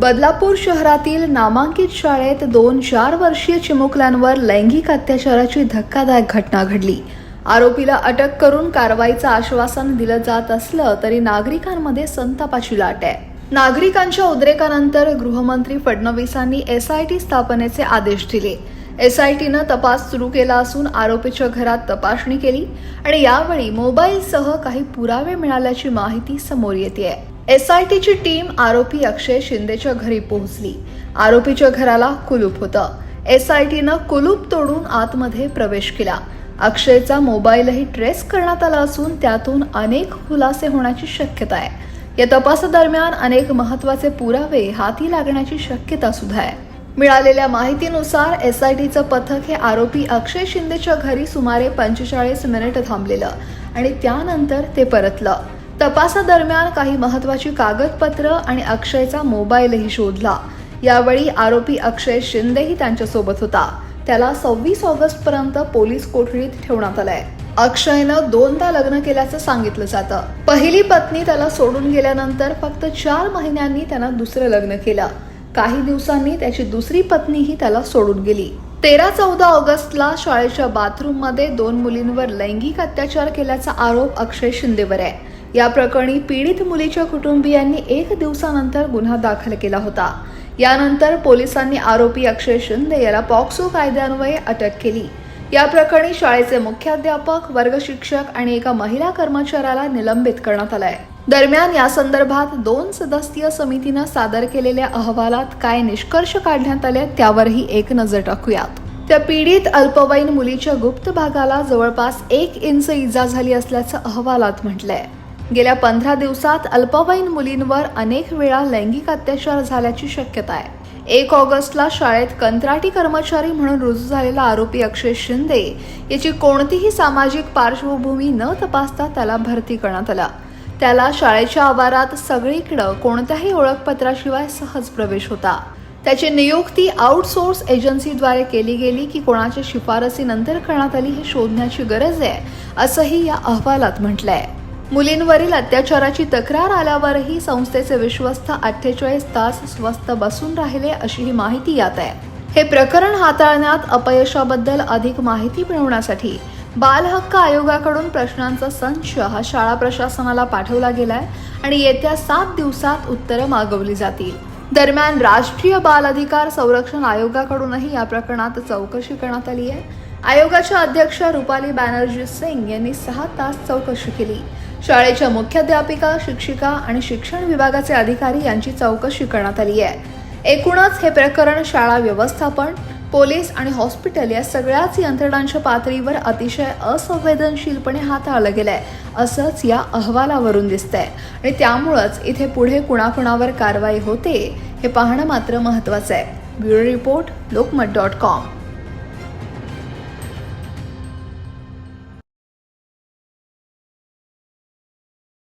बदलापूर शहरातील नामांकित शाळेत दोन चार वर्षीय चिमुकल्यांवर लैंगिक अत्याचाराची धक्कादायक घटना घडली. आरोपीला अटक करून कारवाईचं आश्वासन दिलं जात असलं तरी नागरिकांमध्ये संतापाची लाट आहे. नागरिकांच्या उद्रेकानंतर गृहमंत्री फडणवीसांनी एसआयटी स्थापनेचे आदेश दिले. एसआयटीनं तपास सुरू केला असून आरोपीच्या घरात तपासणी केली आणि यावेळी मोबाईलसह काही पुरावे मिळाल्याची माहिती समोर येते एसआयटीची टीम आरोपी अक्षय शिंदेच्या घरी पोहोचली. आरोपीच्या घराला कुलूप होतं. एसआयटीनं कुलूप तोडून आतमध्ये प्रवेश केला. अक्षयचा मोबाईलही ट्रेस करण्यात आला असून त्यातून अनेक खुलासे होण्याची शक्यता आहे. या तपासादरम्यान अनेक महत्त्वाचे पुरावे हाती लागण्याची शक्यता सुद्धा आहे. मिळालेल्या माहितीनुसार एसआयटीचं पथक हे आरोपी अक्षय शिंदेच्या घरी सुमारे पंचेचाळीस मिनिट थांबलेलं आणि त्यानंतर ते परतलं. तपासादरम्यान काही महत्वाची कागदपत्र आणि अक्षयचा मोबाईलही शोधला. यावेळी आरोपी अक्षय शिंदेही त्यांच्यासोबत होता. त्याला सव्वीस ऑगस्ट पर्यंत पोलीस कोठडीत ठेवण्यात आलंय. अक्षयनं दोनदा लग्न केल्याचं सांगितलं जातं. पहिली पत्नी त्याला सोडून गेल्यानंतर फक्त चार महिन्यांनी त्यानं दुसरं लग्न केलं. काही दिवसांनी त्याची दुसरी पत्नीही त्याला सोडून गेली. तेरा चौदा ऑगस्टला शाळेच्या बाथरूममध्ये दोन मुलींवर लैंगिक अत्याचार केल्याचा आरोप अक्षय शिंदेवर आहे. या प्रकरणी पीडित मुलीच्या कुटुंबियांनी एक दिवसानंतर गुन्हा दाखल केला होता. यानंतर पोलिसांनी आरोपी अक्षय शिंदे याला पॉक्सो कायद्यान्वये अटक केली. या प्रकरणी शाळेचे मुख्याध्यापक वर्गशिक्षक आणि एका महिला कर्मचाऱ्याला निलंबित करण्यात आलाय. दरम्यान या संदर्भात दोन सदस्यीय समितीनं सादर केलेल्या अहवालात काय निष्कर्ष काढण्यात आले त्यावरही एक नजर टाकूयात. त्या पीडित अल्पवयीन मुलीच्या गुप्त भागाला जवळपास एक इंच इजा झाली असल्याचं अहवालात म्हटलंय. गेल्या पंधरा दिवसात अल्पवयीन मुलींवर अनेक वेळा लैंगिक अत्याचार झाल्याची शक्यता आहे. एक ऑगस्टला शाळेत कंत्राटी कर्मचारी म्हणून रुजू झालेला आरोपी अक्षय शिंदे याची कोणतीही सामाजिक पार्श्वभूमी न तपासता त्याला भरती करण्यात आला. त्याला शाळेच्या आवारात सगळीकडं कोणत्याही ओळखपत्राशिवाय सहज प्रवेश होता. त्याची नियुक्ती आउटसोर्स एजन्सीद्वारे केली गेली की कोणाच्या शिफारसीनंतर करण्यात आली हे शोधण्याची गरज आहे असंही या अहवालात म्हटलंय. मुलींवरील अत्याचाराची तक्रार आल्यावरही संस्थेचे विश्वस्त अठ्ठेचाळीस तास स्वस्थ बसून राहिले अशी ही माहिती यात आहे. हे प्रकरण हाताळण्यात अपयशाबद्दल अधिक माहिती मिळवण्यासाठी बाल हक्क आयोगाकडून प्रश्नांचा संच हा शाळा प्रशासनाला पाठवला गेलाय आणि येत्या सात दिवसात उत्तरं मागवली जातील. दरम्यान राष्ट्रीय बाल अधिकार संरक्षण आयोगाकडूनही या प्रकरणात चौकशी करण्यात आली आहे. आयोगाच्या अध्यक्ष रुपाली बॅनर्जी सिंग यांनी सहा तास चौकशी केली. शाळेच्या मुख्याध्यापिका शिक्षिका आणि शिक्षण विभागाचे अधिकारी यांची चौकशी करण्यात आली आहे. एकूणच हे प्रकरण शाळा व्यवस्थापन पोलीस आणि हॉस्पिटल या सगळ्याच यंत्रणांच्या पातळीवर अतिशय असंवेदनशीलपणे हाताळलं गेलंय असंच या अहवालावरून दिसतंय. आणि त्यामुळंच इथे पुढे कुणाकुणावर कारवाई होते हे पाहणं मात्र महत्वाचं आहे. Bureau report Lokmat dot com.